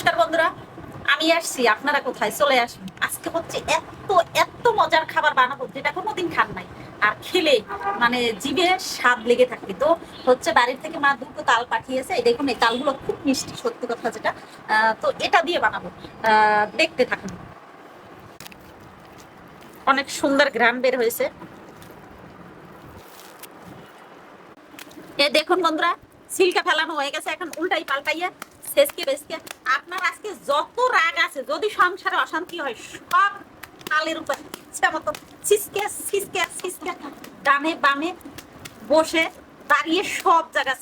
নমস্কার বন্ধুরা, আমি আসছি, আপনারা কোথায়? চলে আসুন। আজকে হচ্ছে এত এত মজার খাবার বানাবো যেটা কোনোদিন খান নাই। আর খেলে মানে জিভে স্বাদ লেগে থাকবে। তো হচ্ছে বাড়ির থেকে মা দুটো তাল পাঠিয়েছে। দেখুন, এই তালগুলো খুব মিষ্টি, সত্যি কথা যেটা। তো এটা দিয়ে বানাবো। দেখতে থাকুন। অনেক সুন্দর গ্রাম বের হয়েছে। এ দেখুন বন্ধুরা, সিল্কা ফেলানো হয়ে গেছে। এখন উল্টাই পাল্টাইয়া শেষকে আপনার আজকে যত রাগ আছে, যদি সংসারে অশান্তি হয়, সব উপর ইচ্ছা মতো ডানে বামে বসে দাঁড়িয়ে সব জায়গা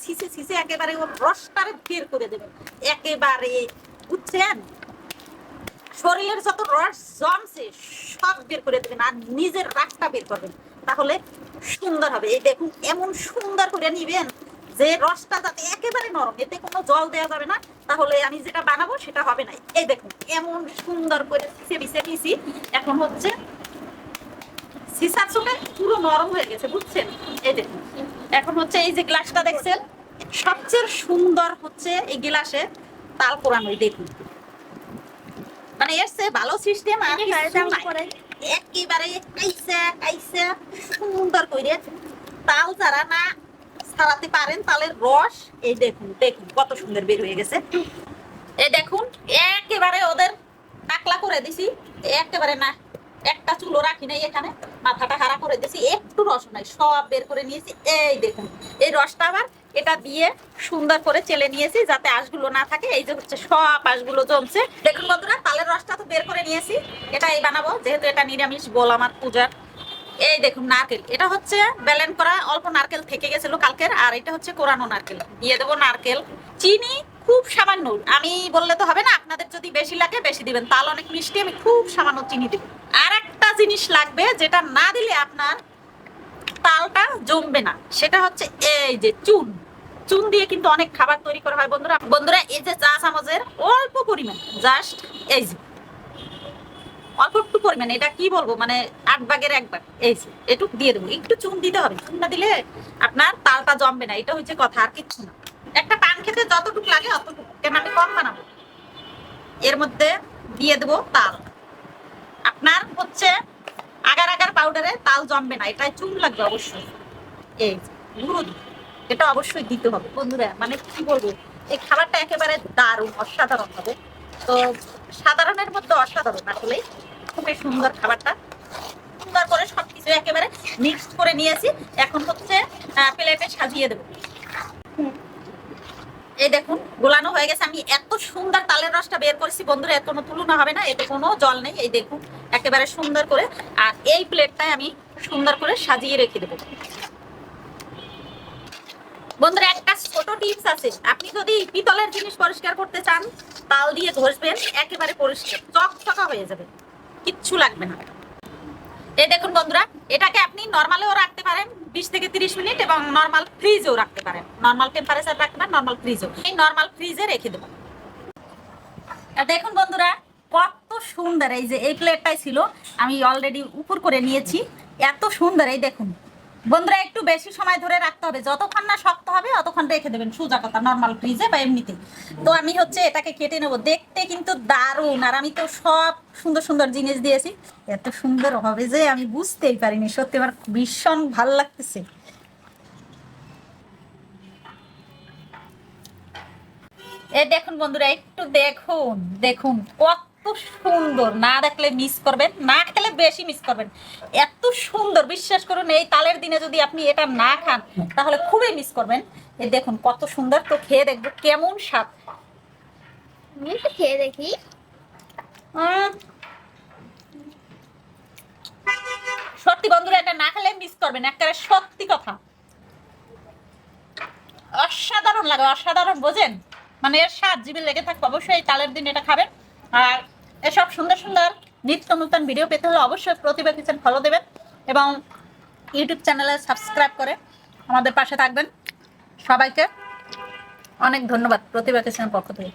একেবারে রসটারে বের করে দেবেন একেবারে, বুঝছেন? শরীরের যত রস জমছে, সব বের করে দেবেন আর নিজের রাগটা বের করবেন। তাহলে সুন্দর হবে। এই দেখুন, এমন সুন্দর করে নিবেন যে রসটা যাতে একেবারে নরম এতে কোনো জল দেওয়া যাবে না তাহলে আমি যেটা বানাবো সেটা হবে না। এই দেখুন এমন সুন্দর করে সিসে বিছে এখন হচ্ছে সিসার চুলে পুরো নরম হয়ে গেছে বুঝছেন? এই দেখুন এখন হচ্ছে এই যে গ্লাসটা দেখছেন? সবচেয়ে সুন্দর হচ্ছে এই গ্লাসে তাল পোড়ানো দেখুন। মানে চেয়ে ভালো সিস্টেম আর একেবারে কাইসা কাইসা সুন্দর করে তাল যারা না ছাড়াতে পারেন তালের রস, এই দেখুন দেখুন, কত সুন্দর বের হয়ে গেছে। এই দেখুন, একেবারে ওদের টাকলা করে দিছি, একেবারে না, একটা চুলো রাখি নাই এখানে, মাথাটা হারা করে দিছি, একটু রস নাই, সব বের করে নিয়েছি, এই দেখুন, এই রসটা আবার এটা দিয়ে সুন্দর করে চেলে নিয়েছি, যাতে আঁশগুলো না থাকে, এই যে হচ্ছে সব আঁশগুলো জমছে। দেখুন বন্ধুরা, তালের রসটা তো বের করে নিয়েছি, এটা এই বানাবো, যেহেতু এটা নিরামিষ বল আমার পূজার। এই দেখুন নারকেল। এটা হচ্ছে ব্যালেন্স করা অল্প নারকেল থেকে গেছিল কালকের, আর এটা হচ্ছে কোরানো নারকেল। দিয়ে দেবো নারকেল। চিনি খুব সামান্য। আমি বললে তো হবে না, আপনাদের যদি বেশি লাগে বেশি দিবেন। তাল অনেক মিষ্টি, আমি খুব সামান্য চিনি দেবো। আর একটা জিনিস লাগবে, যেটা না দিলে আপনার তালটা জমবে না। সেটা হচ্ছে এই যে চুন। চুন দিয়ে কিন্তু অনেক খাবার তৈরি করা হয়, বন্ধুরা। বন্ধুরা, এই যে চা চামচের অল্প পরিমাণ, জাস্ট এই যে। অল্প একটু পরিমাণ এটা কি বলব মানে আট ভাগের এক ভাগ। এই এটুক দিয়ে দেবো একটু চুন দিতে হবে চুন না দিলে আপনার তালটা জমবে না এটা হচ্ছে কথা আর কিচ্ছু না। একটা পান খেতে যতটুকু লাগে অতটুকু কেন আমি কম বানাবো? এর মধ্যে দিয়ে দেবো তাল। আপনার হচ্ছে আগার আগার পাউডারে তাল জমবে না এটাই চুন লাগবে অবশ্যই। এই গুঁড়ো। এটা অবশ্যই দিতে হবে। বন্ধুরা মানে কি বলব এই খাবারটা একেবারে দারুণ অসাধারণ হবে। তো সাধারণের মধ্যে অসাধারণ আসলে খুবই সুন্দর খাবারটা। সুন্দর করে একেবারে করে নিয়েছি। এখন হচ্ছে প্লেটে সাজিয়ে দেবো। এই দেখুন, গোলানো হয়ে গেছে। আমি এত সুন্দর তালের রসটা বের করেছি। বন্ধুরা কোনো তুলনা হবে না। এতে কোনো জল নেই। এই দেখুন, একেবারে সুন্দর করে। আর এই প্লেটটায় আমি সুন্দর করে সাজিয়ে রেখে দেবো। বন্ধুরা, একটা ছোট টিপস আছে। আপনি যদি পিতলের জিনিস পরিষ্কার করতে চান, তাল দিয়ে ঘষবেন, একেবারে পরিষ্কার। চকচকা হয়ে যাবে। কিচ্ছু লাগবে না। এই দেখুন বন্ধুরা, এটাকে আপনি নর্মালেও রাখতে পারেন, বিশ থেকে তিরিশ মিনিট এবং নর্মাল ফ্রিজেও রাখতে পারেন। নর্মাল টেম্পারেচার রাখবেন নর্মাল ফ্রিজেও এই নর্মাল ফ্রিজে রেখে দেবো। দেখুন বন্ধুরা, কত সুন্দর, এই যে এই প্লেটটাই ছিল, আমি অলরেডি উপর করে নিয়েছি, এত সুন্দর, এই দেখুন। বন্ধুরা, একটু বেশি সময় ধরে রাখতে হবে। যতক্ষণ না শক্ত হবে, অতক্ষণ রেখে দেবেন। সোজা কথা নর্মাল ফ্রিজে বা এমনিতে তো আমি হচ্ছে এটাকে কেটে নেব। দেখতে কিন্তু দারুণ। আর আমি তো সব সুন্দর সুন্দর জিনিস দিয়েছি। এত সুন্দর হবে যে আমি বুঝতেই পারিনি। সত্যি আমার ভীষণ ভালো লাগতেছে। এ দেখুন বন্ধুরা, একটু দেখুন দেখুন, কত সুন্দর। না দেখলে মিস করবেন না খেলে বেশি মিস করবেন। এত সুন্দর বিশ্বাস করুন এই তালের দিনে যদি আপনি এটা না খান তাহলে খুবই মিস করবেন। এই দেখুন কত সুন্দর তো খেয়ে দেখব কেমন স্বাদ। খেয়ে দেখি। সত্যি বন্ধুরা এটা না খেলে মিস করবেন একটা সত্যি কথা। অসাধারণ লাগে অসাধারণ বোঝেন? মানে এর স্বাদ জিভে লেগে থাকবে অবশ্যই তালের দিন এটা খাবেন। আর এসব সুন্দর সুন্দর নিত্য নতুন ভিডিও পেতে হলে অবশ্যই প্রতিভা কিচেন ফলো দেবেন এবং ইউটিউব চ্যানেলে সাবস্ক্রাইব করে আমাদের পাশে থাকবেন। সবাইকে অনেক ধন্যবাদ প্রতিভা কিচেনের পক্ষ থেকে।